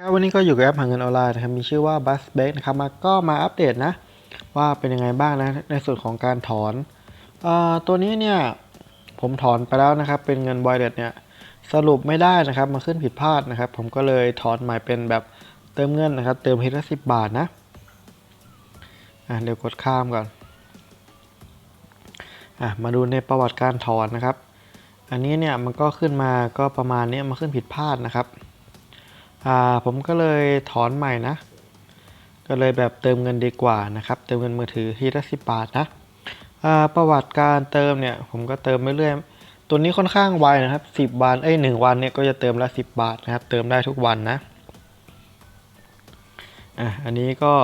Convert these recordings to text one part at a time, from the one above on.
ครับวันนี้ก็อยู่กับแอปหาเงินออนไลน์นะครับมีชื่อว่า b u s b a k นะครับมาก็มาอัปเดตนะ ว่าเป็นยังไงบ้างนะ ในส่วนของการถอนออตัวนี้เนี่ย ผมถอนไปแล้วนะครับ เป็นเงิน wallet เนี่ย สรุปไม่ได้นะครับมาขึ้นผิดพลาดนะครับ ผมก็เลยถอนใหม่เป็นแบบเติมเงินนะครับ เติมทีละสิบบาทนะอะเดี๋ยวกดข้ามก่อนอะมาดูในประวัติการถอนนะครับ อันนี้เนี่ยมันก็ขึ้นมาก็ประมาณนี้มาขึ้นผิดพลาดนะครับ อ่าผมก็เลยถอนใหม่นะ ก็เลยแบบเติมเงินดีกว่านะครับ เติมเงินมือถือทีละสิบบาทนะอ่าประวัติการเติมเนี่ย ผมก็เติมเรื่อยๆ ตัวนี้ค่อนข้างไวนะครับสิบวันเอ้ยหนึ่งวันเนี่ยก็จะเติมละสิบบาทนะครับ เติมได้ทุกวันนะอะอันนี้ก็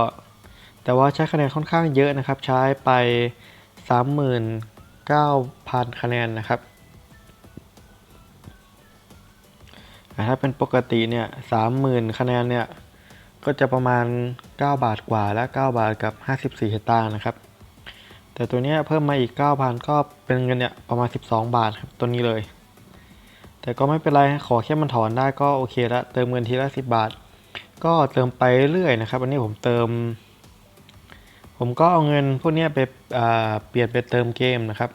แต่ว่าใช้คะแนนค่อนข้างเยอะนะครับ ใช้ไปสามหมื่นเก้าพันคะแนนนะครับ ถ้าเป็นปกติเนี่ยสามหมื่นคะแนนเนี่ย ก็จะประมาณ 9 บาทกว่าและ 9 บาทกับ 54สตางค์นะครับ แต่ตัวนี้เพิ่มมาอีก 9,000 ก็เป็นเงินเนี่ยประมาณ 12 บาทครับตัวนี้เลย แต่ก็ไม่เป็นไรขอแค่มันถอนได้ก็โอเคละเติมเงินทีละ 10 บาท ก็เติมไปเรื่อยนะครับ อันนี้ผมเติม ผมก็เอาเงินพวกนี้ไปเปลี่ยนไปเติมเกมนะครับ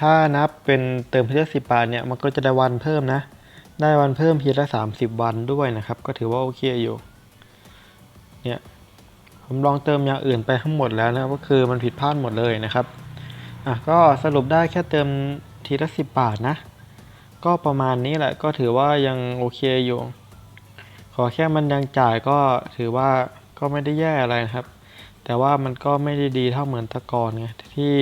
ถ้านับเป็นเติมทีละ10 บาทเนี่ยมันก็จะได้วันเพิ่มนะ ได้วันเพิ่มทีละ30วันด้วยนะครับ ก็ถือว่าโอเคอยู่ เนี่ย ผมลองเติมอย่างอื่นไปทั้งหมดแล้วนะก็คือมันผิดพลาดหมดเลยนะครับ อะก็สรุปได้แค่เติมทีละ10บบาทนะ ก็ประมาณนี้แหละก็ถือว่ายังโอเคอยู่ ขอแค่มันยังจ่ายก็ถือว่าก็ไม่ได้แย่อะไรนะครับ แต่ว่ามันก็ไม่ได้ดีเท่าเหมือนตะกอนไงที่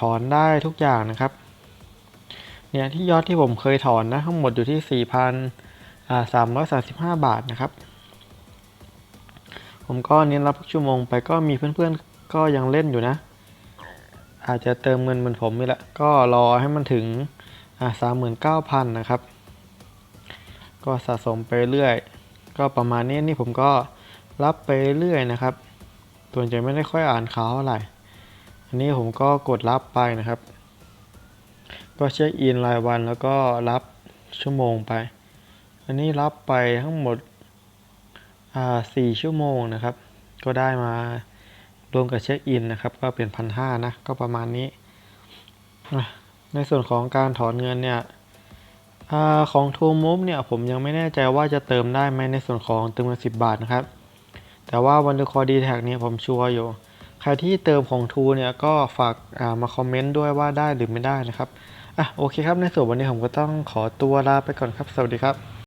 ถอนได้ทุกอย่างนะครับ เนี่ยที่ยอดที่ผมเคยถอนนะทั้งหมดอยู่ที่ 4,335 บาทนะครับ ผมก็เน้นรับทุกชั่วโมงไปก็มีเพื่อนๆก็ยังเล่นอยู่นะ อาจจะเติมเงินเหมือนผมนี่แหละก็รอให้มันถึง39,000 นะครับ ก็สะสมไปเรื่อย ก็ประมาณนี้นี่ผมก็รับไปเรื่อยนะครับส่วนใหญ่ไม่ได้ค่อยอ่านข่าวเท่าไหร่ อันนี้ผมก็กดรับไปนะครับ ก็เช็คอินรายวันแล้วก็รับชั่วโมงไป อันนี้รับไปทั้งหมดอ่าสี่ชั่วโมงนะครับ ก็ได้มารวมกับเช็คอินนะครับ ก็เป็นพันห้านะ ก็ประมาณนี้ ในส่วนของการถอนเงินเนี่ยอของ t ู m o v e เนี่ยผมยังไม่แน่ใจว่าจะเติมได้ไหมในส่วนของเติมเงินสิบบาทนะครับ แต่ว่าวันเดอร์คอดีแท็กเนี่ยผมชัวร์อยู่ ใครที่เติมของทูเนี่ยก็ฝากามาคอมเมนต์ด้วยว่าได้หรือไม่ได้นะครับอะโอเคครับในส่วนวันนี้ผมก็ต้องขอตัวลาไปก่อนครับ สวัสดีครับ